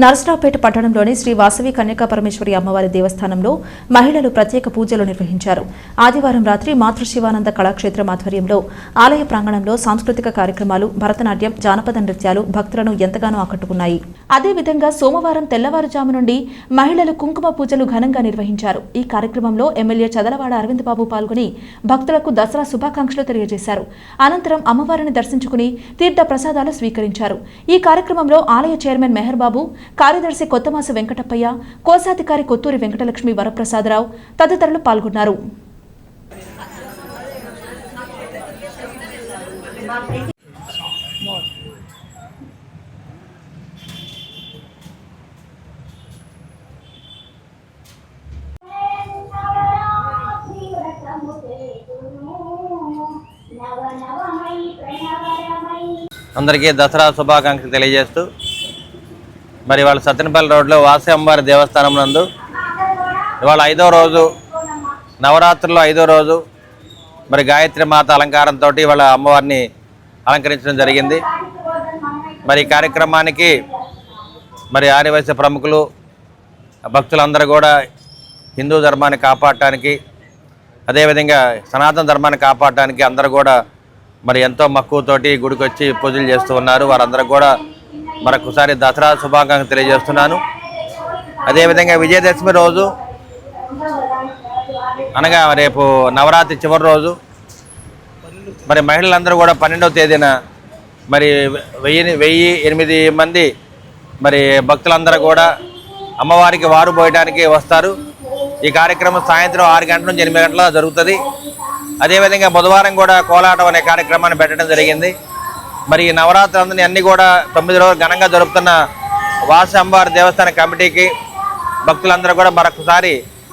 నరసరావుపేట పట్టణంలోని శ్రీ వాసవి కన్యకా పరమేశ్వరి అమ్మవారి దేవస్థానంలో మహిళలు ప్రత్యేక పూజలు నిర్వహించారు. ఆదివారం రాత్రి మాతృశివానంద కళాక్షేత్రం ఆధ్వర్యంలో ఆలయ ప్రాంగణంలో సాంస్కృతిక కార్యక్రమాలు భరతనాట్యం జానపద నృత్యాలు భక్తులను ఎంతగానో ఆకట్టుకున్నాయి. అదేవిధంగా సోమవారం తెల్లవారుజాము నుండి మహిళలు కుంకుమ పూజలు ఘనంగా నిర్వహించారు. ఈ కార్యక్రమంలో ఎమ్మెల్యే చదలవాడ అరవింద్ బాబు పాల్గొని భక్తులకు దసరా శుభాకాంక్షలు తెలియజేశారు. అనంతరం అమ్మవారిని దర్శించుకుని తీర్థ ప్రసాదాలు స్వీకరించారు. ఈ కార్యక్రమంలో ఆలయ చైర్మన్ మెహర్ బాబు కార్యదర్శి కొత్తమాస వెంకటప్పయ్య కోశాధికారి కొత్తూరి వెంకటలక్ష్మి వరప్రసాదరావు తదితరులు పాల్గొన్నారు. అందరికీ దసరా శుభాకాంక్షలు తెలియజేస్తూ మరి ఇవాళ సత్యనపల్లి రోడ్లో వాసి అమ్మవారి దేవస్థానం నందు ఇవాళ ఐదో రోజు నవరాత్రుల్లో ఐదో రోజు మరి గాయత్రి మాత అలంకారంతో ఇవాళ అమ్మవారిని అలంకరించడం జరిగింది. మరి ఈ కార్యక్రమానికి మరి ఆర్యవైశ్య ప్రముఖులు భక్తులందరూ కూడా హిందూ ధర్మాన్ని కాపాడటానికి అదేవిధంగా సనాతన ధర్మాన్ని కాపాడటానికి అందరూ కూడా మరి ఎంతో మక్కువతోటి గుడికి వచ్చి పూజలు చేస్తూ ఉన్నారు. వారందరూ కూడా మరొకసారి దసరా శుభాకాంక్షలు తెలియజేస్తున్నాను. అదేవిధంగా విజయదశమి రోజు అనగా రేపు నవరాత్రి చివరి రోజు మరి మహిళలందరూ కూడా పన్నెండవ తేదీన మరి వెయ్యి వెయ్యి ఎనిమిది మంది మరి భక్తులందరూ కూడా అమ్మవారికి వారు పోయడానికి వస్తారు. ఈ కార్యక్రమం సాయంత్రం ఆరు గంటల నుంచి ఎనిమిది గంటల జరుగుతుంది. అదేవిధంగా బుధవారం కూడా కోలాటం అనే కార్యక్రమాన్ని పెట్టడం జరిగింది. మరి ఈ నవరాత్రులందరినీ అన్ని కూడా తొమ్మిది రోజులు ఘనంగా జరుపుతున్న వాసి అమ్మవారి దేవస్థాన కమిటీకి భక్తులందరూ కూడా మరొకసారి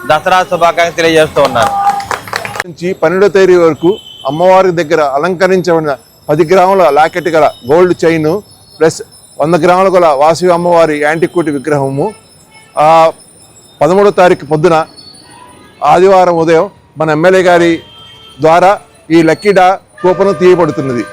దసరా శుభాకాంక్షలు తెలియజేస్తూ ఉన్నారు నుంచి పన్నెండో తేదీ వరకు అమ్మవారి దగ్గర అలంకరించబడిన పది గ్రాముల లాకెట్ గల గోల్డ్ చైన్ ప్లస్ వంద గ్రాముల గల వాసవి అమ్మవారి యాంటిక్యూటి విగ్రహము. పదమూడో తారీఖు పొద్దున ఆదివారం ఉదయం మన ఎమ్మెల్యే గారి ద్వారా ఈ లక్కీ డా కూపన్ తీయబడుతున్నది.